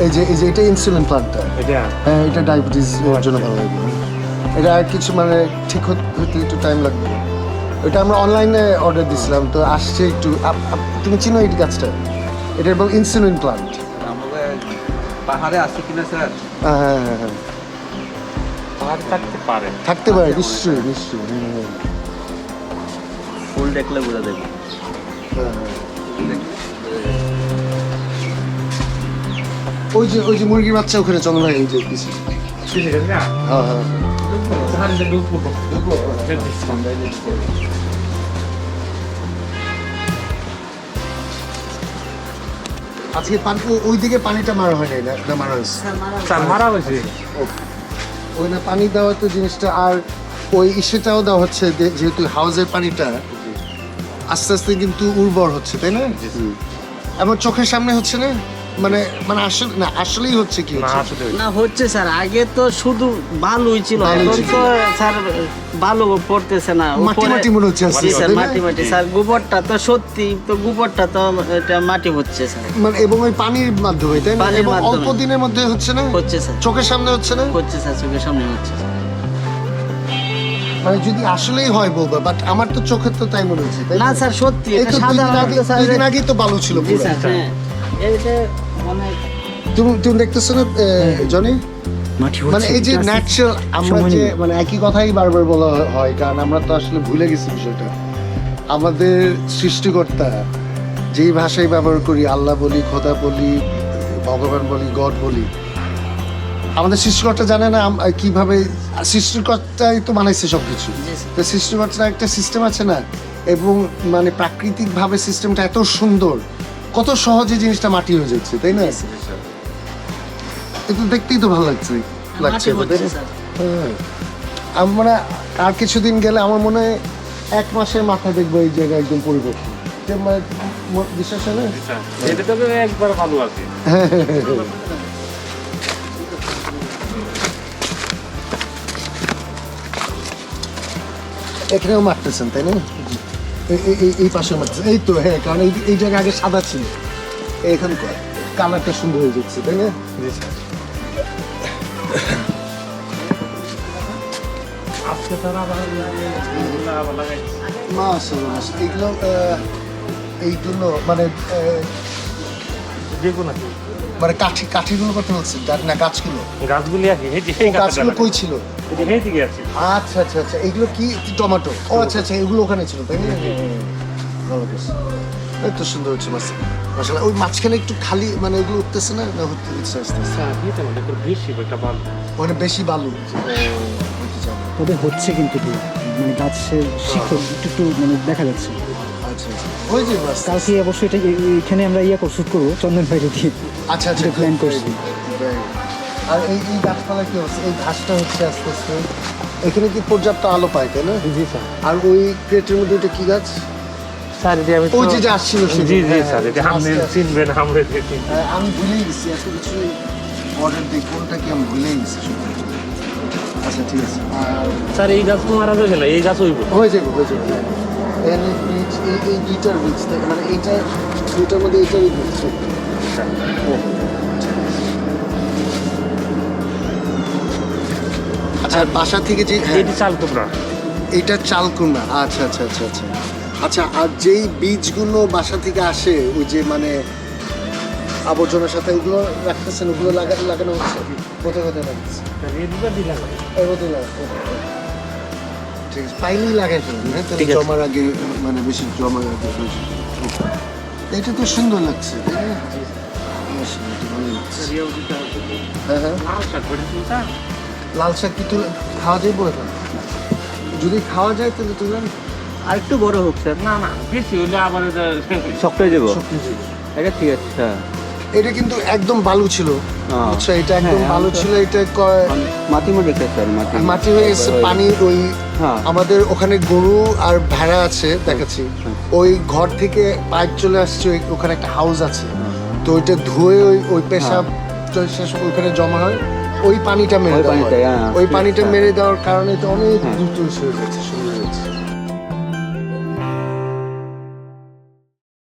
এই যে এই যে এটা ইনসুলিন প্লান্টটা এটা? হ্যাঁ এটা ডায়াবেটিস এর জন্য ভালো লাগবে এটা আর কিছু মানে ঠিক হতে একটু টাইম লাগবে। এটা আমরা অনলাইনে অর্ডার দিছিলাম তো আসছে একটু আপ- আপ- তুমি চিনো এই গাছটা? এটা বল ইনসুলিন প্লান্ট আমাদের পাহাড়ে আছে কিনা স্যার? হ্যাঁ হ্যাঁ হ্যাঁ হ্যাঁ। থাকতে পারে। থাকতে পারে নিশ্চয়ই নিশ্চয়ই হ্যাঁ, হ্যাঁ, ফুল দেখলে বোঝা যাবে। হ্যাঁ, হ্যাঁ। ওই যে ওই যে মুরগির বাচ্চা ওখানে চলো এই যে হ্যাঁ হ্যাঁ আজকে পানি ওই দিকে পানিটা মারা হয় নাই না? মারা হয়েছে? মারা হয়েছে। ওই না পানি দেওয়া তো জিনিসটা আর ওই ইসেটাও দেওয়া হচ্ছে যে- যেহেতু হাউসের পানিটা আস্তে আস্তে কিন্তু উর্বর হচ্ছে তাই না? আমার চোখের সামনে হচ্ছে না? মানে মানে আসলে না আসলেই হচ্ছে কি না হচ্ছে না হচ্ছে স্যার আগে তো শুধু বালুই ছিল এখন তো স্যার বালু পড়তেছে না মাটি মাটি মনে হচ্ছে স্যার মাটি মাটি। স্যার গোবরটা তো সত্যি তো গোবরটা তো এটা মাটি হচ্ছে স্যার। মানে এবং ওই পানির মাধ্যমে তাই না? এবং অল্প দিনের মধ্যে হচ্ছে না? হচ্ছে স্যার। চোখের সামনে হচ্ছে না? হচ্ছে স্যার চোখের সামনে হচ্ছে মানে যদি আসলেই হয় বলব বাট আমার তো চোখের তো তাই মনে হচ্ছে না স্যার সত্যি এটা দিন আগে তো বালু ছিল পুরো। স্যার হ্যাঁ। এইটা তুমি তুমি দেখতেছো না জনি? মানে এই যে ন্যাচারাল আমরা যে মানে একই কথাই বারবার বলা হয় কারণ আমরা তো আসলে ভুলে গেছি বিষয়টা। আমাদের সৃষ্টিকর্তা যেই ভাষাই ব্যবহার করি আল্লাহ বলি খোদা বলি ভগবান বলি গড বলি আমাদের সৃষ্টিকর্তা জানে না কীভাবে সৃষ্টিকর্তাই তো বানাইছে সবকিছু। জি, স্যার। তো সৃষ্টিকর্তার একটা সিস্টেম আছে না? এবং মানে প্রাকৃতিকভাবে সিস্টেমটা এত সুন্দর কত সহজে জিনিসটা মাটি হয়ে যাচ্ছে তাই না? কিন্তু দেখতেই তো ভালো লাগছে লাগছে হ্যাঁ। আমি মানে আর কিছুদিন গেলে আমার মনে হয় এক মাসের মাথা দেখব এই জায়গা একদম পরিবর্তন। যে মানে বিশ্বাস হয় না? এটা তবে একবার ভালো আছে। এখানেও মারতেছেন তাই না? এই- এই- পাশে মারতেছেন এই তো হ্যাঁ কারণ এই এই জায়গা আগে সাদা ছিল। এখানে কালারটা সুন্দর হয়ে যাচ্ছে তাই না। এগুলো এইগুলো মানে বেগুন আছে মানে কাঠি কাঠিগুলো কথা বলছি না গাছগুলো? গাছগুলি আছে গাছগুলো কই ছিল? আচ্ছা আচ্ছা আচ্ছা এগুলো কি? টমেটো? ও আচ্ছা আচ্ছা এগুলো ওখানে ছিল তাই না? ভালো করছে। তো সুন্দর হচ্ছে মাছ। মাসাল্লাহ ওই মাঝখানে একটু খালি মানে ওগুলো উঠতেছে না? না হতে আস্তে আস্তে? হ্যাঁ মানে বেশি বালু? তবে হচ্ছে কিন্তু মানে গাছের শিখর একটু একটু মানে দেখা যাচ্ছে। ওই যে বাস কালকে অবশ্যই এটা এখানে আমরা ইয়ে কর শুট করব চন্দন বাইরে দিয়ে। আচ্ছা আচ্ছা plan করছি। আর এই এই গাছপালা কি হচ্ছে এই ঘাসটা হচ্ছে আস্তে আস্তে? এখানে কি পর্যাপ্ত আলো পায় তাই না? জি স্যার। আর ওই ক্রেটের মধ্যে ওটা কি গাছ? স্যার আমি ওই যে যে আসছিল জি জি হ্যাঁ, স্যার এটা হ্যাঁ, আপনি আস্তে আস্তে। চিনবেন আমরা দেখি হ্যাঁ, আমি ভুলেই গেছি এত কিছু অর্ডার দিই কোনটা কি আমি ভুলেই গেছি আচ্ছা ঠিক আছে। আর স্যার এই গাছ তো মারা যাবে না এই গাছ হইব। হয়ে যাবে হয়ে যাবে। এখানে বীজ এই এই দুইটার বীজ থাকে। মানে এইটা দুইটার মধ্যে এইটারই বীজ থাকে। আচ্ছা আর বাসা থেকে যে হ্যাঁ, এটি চাল কুমড়া। এইটা চাল কুমড়া। আচ্ছা আচ্ছা আচ্ছা আচ্ছা। আচ্ছা আর যেই বীজগুলো বাসা থেকে আসে ওই যে মানে আবর্জনার সাথে ওগুলো রাখতেছেন ওগুলো লাগা লাগানো হচ্ছে? কোথায় কোথায় লাগাচ্ছে পাইলেই লাগাই ফেলবেন হ্যাঁ তাহলে জমার আগে মানে বেশি জমার আগে এটা তো সুন্দর লাগছে তাই না। হ্যাঁ হ্যাঁ। লাল শাক কি তুলে খাওয়া যাবে এখন যদি খাওয়া যায় তাহলে তুলেন আর একটু বড় হোক স্যার। না না বেশি হইলে আবার শক্ত হয়ে যাব? এটা ঠিক আছে এটা কিন্তু একদম বালু ছিল। আচ্ছা এটা একদম হ্যাঁ, বালু ছিল এটা মাটি স্যার মাটি। মাটি হয়ে গেছে পানি ওই। আমাদের ওখানে গরু আর ভেড়া আছে দেখাচ্ছি। হ্যাঁ। ওই ঘর থেকে পাইপ চলে আসছে ওই- ওখানে একটা হাউস আছে। তো ওইটা ধুয়ে ওই ওই পেশাব টেশাব ওইখানে জমা হয় ওই পানিটা মেরে ওই দেওয়া হয়। হ্যাঁ, ওই পানিটা হ্যাঁ। মেরে দেওয়ার কারণে তো অনেক দূর দ্রুত হয়ে যাচ্ছে হয়েছে।